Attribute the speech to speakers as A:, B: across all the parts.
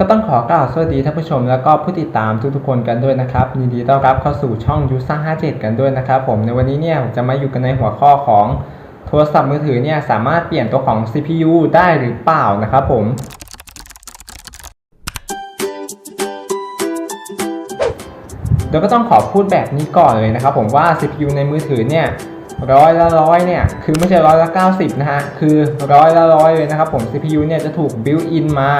A: ก็ต้องขอกล่าวสวัสดีท่านผู้ชมแล้วก็ผู้ติดตามทุกๆคนกันด้วยนะครับยินดีต้อนรับเข้าสู่ช่องยูซ่า57 กันด้วยนะครับผมในวันนี้เนี่ยผมจะมาอยู่กันในหัวข้อของโทรศัพท์มือถือเนี่ยสามารถเปลี่ยนตัวของ CPU ได้หรือเปล่านะครับผมเดี๋ยวก็ต้องขอพูดแบบนี้ก่อนเลยนะครับผมว่า CPU ในมือถือเนี่ย ร้อยละร้อยเนี่ย คือไม่ใช่ร้อยละ90 นะฮะ คือร้อยละร้อยเลยนะครับผม CPU เนี่ยจะถูก built in มา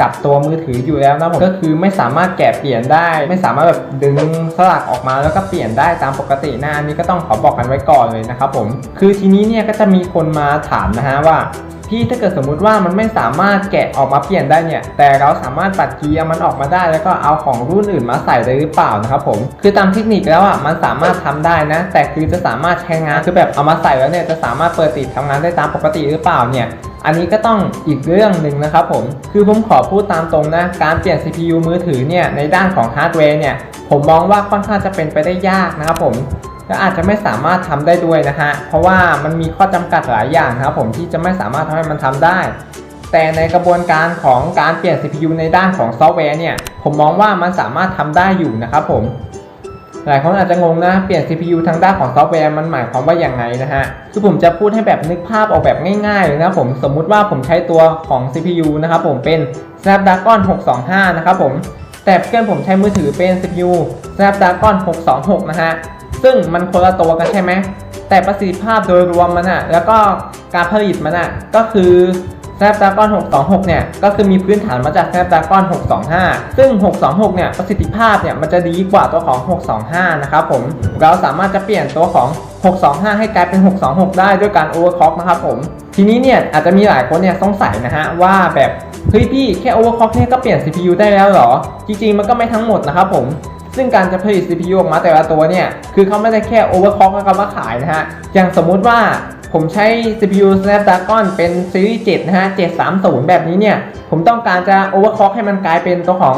A: กับตัวมือถืออยู่แล้วนะผมก็คือไม่สามารถแกะเปลี่ยนได้ ไม่สามารถแบบดึงสลักออกมาแล้วก็เปลี่ยนได้ตามปกตินะอันนี้ก็ต้องขอบอกกันไว้ก่อนเลยนะครับผม คือทีนี้เนี่ยก็จะมีคนมาถามนะฮะว่า พี่ถ้าเกิดสมมุติว่ามันไม่สามารถแกะออกมาเปลี่ยนได้เนี่ย แต่เราสามารถตัดเกียร์มันออกมาได้ แล้วก็เอาของรุ่นอื่นมาใส่ได้หรือเปล่านะครับผม คือตามเทคนิคแล้วอะมันสามารถทำได้นะ แต่คือจะสามารถใช้งานคือแบบเอามาใส่แล้วเนี่ยจะสามารถเปิดติดทำงานได้ตามปกติหรือเปล่าเนี่ยอันนี้ก็ต้องอีกเรื่องหนึ่งนะครับผม คือผมขอพูดตามตรงนะ การเปลี่ยน CPU มือถือเนี่ยในด้านของฮาร์ดแวร์เนี่ย ผมมองว่าค่อนข้างจะเป็นไปได้ยากนะครับผม และอาจจะไม่สามารถทำได้ด้วยนะฮะ เพราะว่ามันมีข้อจำกัดหลายอย่างนะครับผมที่จะไม่สามารถทำให้มันทำได้ แต่ในกระบวนการของการเปลี่ยน CPU ในด้านของซอฟต์แวร์เนี่ย ผมมองว่ามันสามารถทำได้อยู่นะครับผม หลายคนอาจจะงงนะ เปลี่ยน CPU ทางด้านของซอฟต์แวร์มันหมายความว่าอย่างไงนะฮะ คือผมจะพูดให้แบบนึกภาพออกแบบง่ายๆเลยนะผม สมมุติว่าผมใช้ตัวของ CPU นะครับผมเป็น Snapdragon 625 นะครับผม แต่เพื่อนผมใช้มือถือเป็น CPU Snapdragon 626 นะฮะ ซึ่งมันคนละตัวกันใช่ไหมแต่ประสิทธิภาพโดยรวมมันอะแล้วก็การผลิตมันอะก็คือ Snapdragon 626 เนี่ย ก็คือมีพื้นฐานมาจาก Snapdragon 625 ซึ่ง 626 เนี่ย ประสิทธิภาพเนี่ย มันจะดีกว่าตัวของ 625 นะครับผม เราสามารถจะเปลี่ยนตัวของ 625 ให้กลายเป็น 626 ได้ด้วยการ overclock นะครับผม ทีนี้เนี่ย อาจจะมีหลายคนเนี่ยสงสัยนะฮะ ว่าแบบ เฮ้ยพี่แค่ overclock เนี่ยก็เปลี่ยน CPU ได้แล้วเหรอ จริงๆ มันก็ไม่ทั้งหมดนะครับผม ซึ่งการจะผลิต CPU ออกมาแต่ละตัวเนี่ย คือเขาไม่ได้แค่ overclock แล้วก็มาขายนะฮะ อย่างสมมุติว่าผมใช้ CPU Snapdragon เป็นซีรีส์7นะฮะ 730 แบบนี้เนี่ย ผมต้องการจะ overclock ให้มันกลายเป็นตัวของ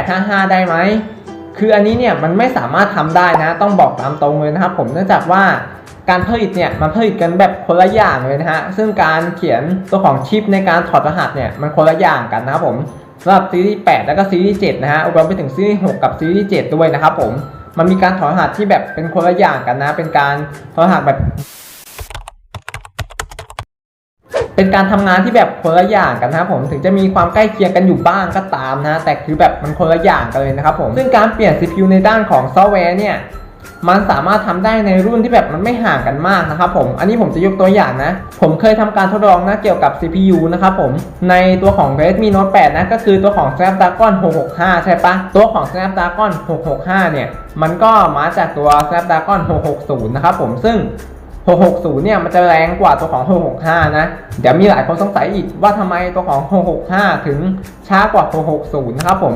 A: 855 ได้ไหม คืออันนี้เนี่ยมันไม่สามารถทำได้นะ ต้องบอกตามตรงเลยนะครับผมเนื่องจากว่าการผลิตเนี่ยมันผลิตกันแบบคนละอย่างเลยนะฮะ ซึ่งการเขียนตัวของชิปในการถอดรหัสเนี่ยมันคนละอย่างกันนะครับผม สำหรับซีรีส์8แล้วก็ซีรีส์7นะฮะรวมไปถึงซีรีส์6กับซีรีส์7ด้วยนะครับผมมันมีการถอดรหัสที่แบบเป็นคนละอย่างกันนะ เป็นการถอดรหัสแบบ เป็นการทำงานที่แบบคนละอย่างกันนะครับผมถึงจะมีความใกล้เคียงกันอยู่บ้างก็ตามนะ แต่คือแบบมันคนละอย่างกันเลยนะครับผมซึ่งการเปลี่ยน CPU ในด้านของซอฟต์แวร์เนี่ย มันสามารถทำได้ในรุ่นที่แบบมันไม่ห่างกันมากนะครับผม อันนี้ผมจะยกตัวอย่างนะ ผมเคยทำการทดลองนะเกี่ยวกับ CPU นะครับผม ในตัวของ Redmi Note 8 นะ ก็คือตัวของ Snapdragon 665 ใช่ปะ ตัวของ Snapdragon 665 เนี่ย มันก็มาจากตัว Snapdragon 660 นะครับผม ซึ่ง 660 เนี่ย มันจะแรงกว่าตัวของ 665 นะ เดี๋ยวมีหลายคนสงสัยอีกว่าทำไมตัวของ 665 ถึงช้ากว่า 660 นะครับผม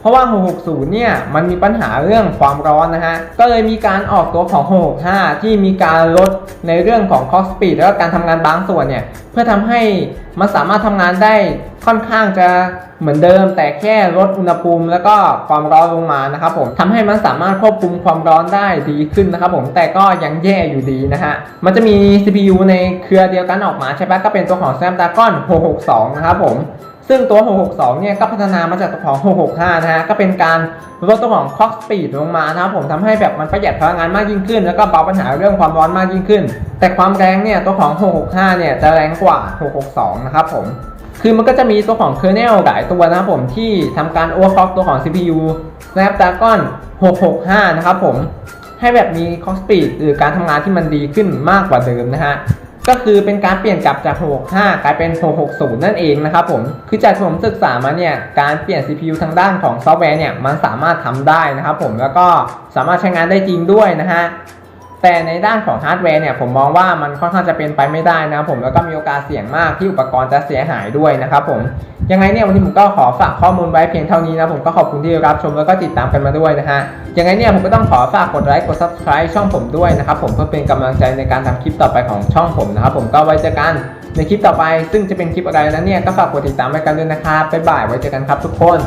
A: เพราะว่า 660 เนี่ย มันมีปัญหาเรื่องความร้อนนะฮะ ก็เลยมีการออกตัวของ 665 ที่มีการลดในเรื่องของ clock speed แล้วก็การทำงานบางส่วนเนี่ย เพื่อทำให้มันสามารถทำงานได้ค่อนข้างจะเหมือนเดิม แต่แค่ลดอุณหภูมิ แล้วก็ความร้อนลงมานะครับผมทำให้มันสามารถควบคุมความร้อนได้ดีขึ้นนะครับผมแต่ก็ยังแย่อยู่ดีนะฮะ มันจะมี CPU ในเครือเดียวกันออกมาใช่ปะก็เป็นตัวของ Snapdragon 662 นะครับผม ซึ่งตัว 662 เนี่ยก็พัฒนามาจากตัวของ 665 นะฮะ ก็เป็นการลดตัวของ clock speed ลงมานะครับผมทำให้แบบมันประหยัดพลังงานมากยิ่งขึ้น แล้วก็เบาปัญหาเรื่องความร้อนมากยิ่งขึ้น แต่ความแรงเนี่ยตัวของ 665 เนี่ยจะแรงกว่า 662 นะครับผม คือมันก็จะมีตัวของ kernel หลายตัวนะครับผมที่ทำการ overclock ตัวของ CPU Snapdragon 665 นะครับผม ให้แบบมี clock speed หรือการทำงานที่มันดีขึ้นมากกว่าเดิมนะฮะ ก็คือเป็นการเปลี่ยนกลับจาก 665 กลายเป็น 660 นั่นเองนะครับผม คือจากที่ผมศึกษามาเนี่ย การเปลี่ยน CPU ทางด้านของซอฟต์แวร์เนี่ย มันสามารถทำได้นะครับผม แล้วก็สามารถใช้งานได้จริงด้วยนะฮะ แต่ในด้านของฮาร์ดแวร์เนี่ยผมมองว่ามันค่อนข้างจะเป็นไปไม่ได้นะผมแล้วก็มีโอกาสเสี่ยงมากที่อุปกรณ์จะเสียหายด้วยนะครับผมยังไงเนี่ยวันนี้ผมก็ขอฝากข้อมูลไว้เพียงเท่านี้นะผมก็ขอบคุณที่รับชมแล้วก็ติดตามกันมาด้วยนะฮะยังไงเนี่ยผมก็ต้องขอฝากกดไลค์กด subscribe ช่องผมด้วยนะครับผมเพื่อเป็นกำลังใจในการทำคลิปต่อไปของช่องผมนะครับผมก็ไว้เจอกันในคลิปต่อไป ซึ่งจะเป็นคลิปอะไรนั้นเนี่ยก็ฝากกดติดตามไว้กันด้วยนะครับบ๊ายบายไว้เจอกันครับทุกคน